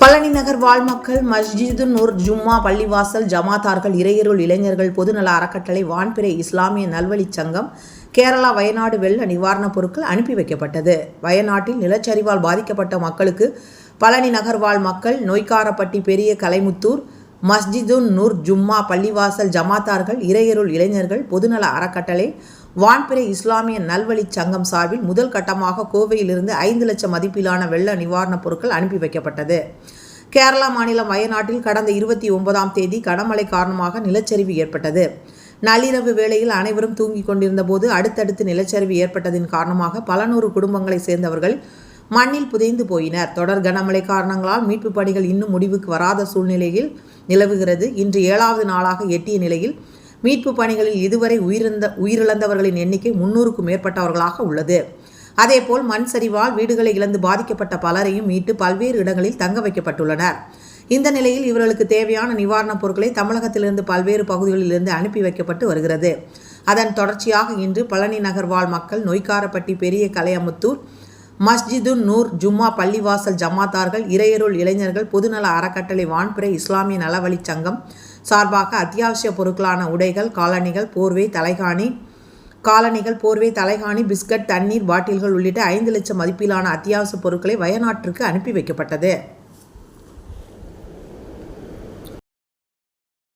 பழனி நகர் வாழ் மக்கள் மஸ்ஜிது நூர் ஜும்மா பள்ளிவாசல் ஜமாத்தார்கள் இறையருள் இளைஞர்கள் பொதுநல அறக்கட்டளை வான்பிறை இஸ்லாமிய நல்வழிச் சங்கம் கேரளா வயநாடு வெள்ள நிவாரணப் பொருட்கள் அனுப்பி வைக்கப்பட்டது. வயநாட்டில் நிலச்சரிவால் பாதிக்கப்பட்ட மக்களுக்கு பழனி நகர் வாழ் மக்கள் நோய்க்காரப்பட்டி பெரிய கலைமுத்தூர் மஸ்ஜிதுன் நூர் ஜும்மா பள்ளிவாசல் ஜமாத்தார்கள் இறையருள் இளைஞர்கள் பொதுநல அறக்கட்டளை வான்பிறை இஸ்லாமிய நல்வழிச் சங்கம் சார்பில் முதல் கட்டமாக கோவையிலிருந்து ஐந்து லட்சம் மதிப்பிலான வெள்ள நிவாரணப் பொருட்கள் அனுப்பி வைக்கப்பட்டது. கேரளா மாநிலம் வயநாட்டில் கடந்த இருபத்தி ஒன்பதாம் தேதி கனமழை காரணமாக நிலச்சரிவு ஏற்பட்டது. நள்ளிரவு வேளையில் அனைவரும் தூங்கிக் கொண்டிருந்த போது அடுத்தடுத்து நிலச்சரிவு ஏற்பட்டதின் காரணமாக பல நூறு குடும்பங்களைச் சேர்ந்தவர்கள் மண்ணில் புதைந்து போயினர். தொடர் கனமழை காரணங்களால் மீட்புப் பணிகள் இன்னும் முடிவுக்கு வராத சூழ்நிலையில் நிலவுகிறது. இன்று ஏழாவது நாளாக எட்டிய நிலையில் மீட்பு பணிகளில் இதுவரை உயிரிழந்த உயிரிழந்தவர்களின் எண்ணிக்கை முன்னூறுக்கும் மேற்பட்டவர்களாக உள்ளது. அதேபோல் மண் சரிவால் வீடுகளை இழந்து பாதிக்கப்பட்ட பலரையும் மீட்டு பல்வேறு இடங்களில் தங்க வைக்கப்பட்டுள்ளனர். இந்த நிலையில் இவர்களுக்கு தேவையான நிவாரணப் பொருட்களை தமிழகத்திலிருந்து பல்வேறு பகுதிகளிலிருந்து அனுப்பி வைக்கப்பட்டு வருகிறது. அதன் தொடர்ச்சியாக இன்று பழனி நகர் வாழ் மக்கள் நொய்க்காரப்பட்டி பெரிய கலையமுத்தூர் மஸ்ஜிதுன் நூர் ஜும்மா பள்ளிவாசல் ஜமாத்தார்கள் இறையருள் இளைஞர்கள் பொதுநல அறக்கட்டளை வான்புரை இஸ்லாமிய நலவழிச் சங்கம் சார்பாக அத்தியாவசிய பொருட்களான உடைகள் காலணிகள் போர்வை தலைகாணி காலணிகள் போர்வை தலைகாணி பிஸ்கட் தண்ணீர் பாட்டில்கள் உள்ளிட்ட ஐந்து லட்சம் மதிப்பிலான அத்தியாவசிய பொருட்களை வயநாட்டிற்கு அனுப்பி வைக்கப்பட்டது.